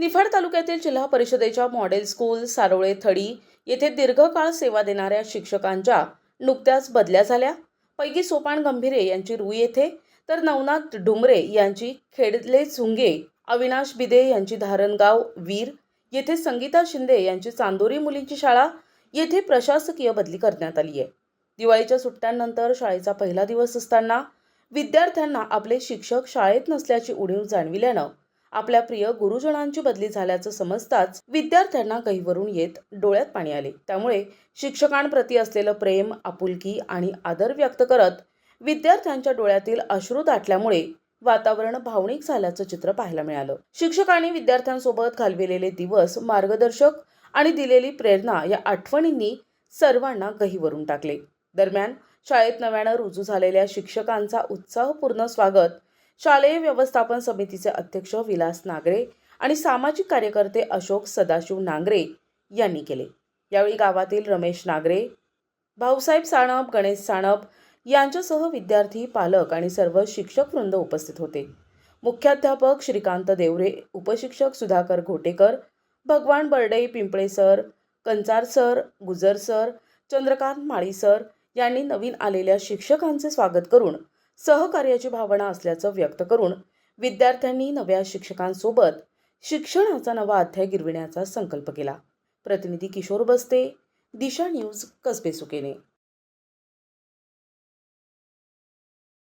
निफाड तालुक्यातील जिल्हा परिषदेच्या मॉडेल स्कूल सारोळे थडी येथे दीर्घकाळ सेवा देणाऱ्या शिक्षकांच्या नुकत्याच बदल्या झाल्या. पैकी सोपान गंभीरे यांची रुई येथे तर नवनाथ डुमरे यांची खेडले झुंगे अविनाश बिदे यांची धारणगाव वीर येथे संगीता शिंदे यांची चांदोरी मुलींची शाळा येथे प्रशासकीय बदली करण्यात आली आहे. दिवाळीच्या सुट्ट्यांनंतर शाळेचा पहिला दिवस असताना विद्यार्थ्यांना आपले शिक्षक शाळेत नसल्याची उणीव जाणविल्यानं आपल्या प्रिय गुरुजनांची बदली झाल्याचं समजताच विद्यार्थ्यांना गहीवरून येत डोळ्यात पाणी आले. त्यामुळे शिक्षकांप्रती असलेलं प्रेम आपुलकी आणि आदर व्यक्त करत विद्यार्थ्यांच्या डोळ्यातील अश्रू दाटल्यामुळे वातावरण भावनिक झाल्याचं चित्र पाहायला मिळालं. शिक्षकांनी विद्यार्थ्यांसोबत घालविलेले दिवस मार्गदर्शक आणि दिलेली प्रेरणा या आठवणींनी सर्वांना गहीवरून टाकले. दरम्यान शाळेत नव्यानं रुजू झालेल्या शिक्षकांचा उत्साहपूर्ण स्वागत शालेय व्यवस्थापन समितीचे अध्यक्ष विलास नागरे आणि सामाजिक कार्यकर्ते अशोक सदाशिव नांगरे यांनी केले. यावेळी गावातील रमेश नागरे भाऊसाहेब साणप गणेश साणप यांच्यासह विद्यार्थी पालक आणि सर्व शिक्षक वृंद उपस्थित होते. मुख्याध्यापक Shrikant Deore उपशिक्षक Sudhakar Ghotekar Bhagwan Barde Pimple sir Kanchar sir Gujar sir Chandrakant Mali sir यांनी नवीन आलेल्या शिक्षकांचे स्वागत करून सहकार्याची भावना असल्याचं व्यक्त करून विद्यार्थ्यांनी नव्या शिक्षकांसोबत शिक्षणाचा नवा अध्याय गिरविण्याचा संकल्प केला. प्रतिनिधी किशोर बस्ते दिशा न्यूज कसबे सुकेने.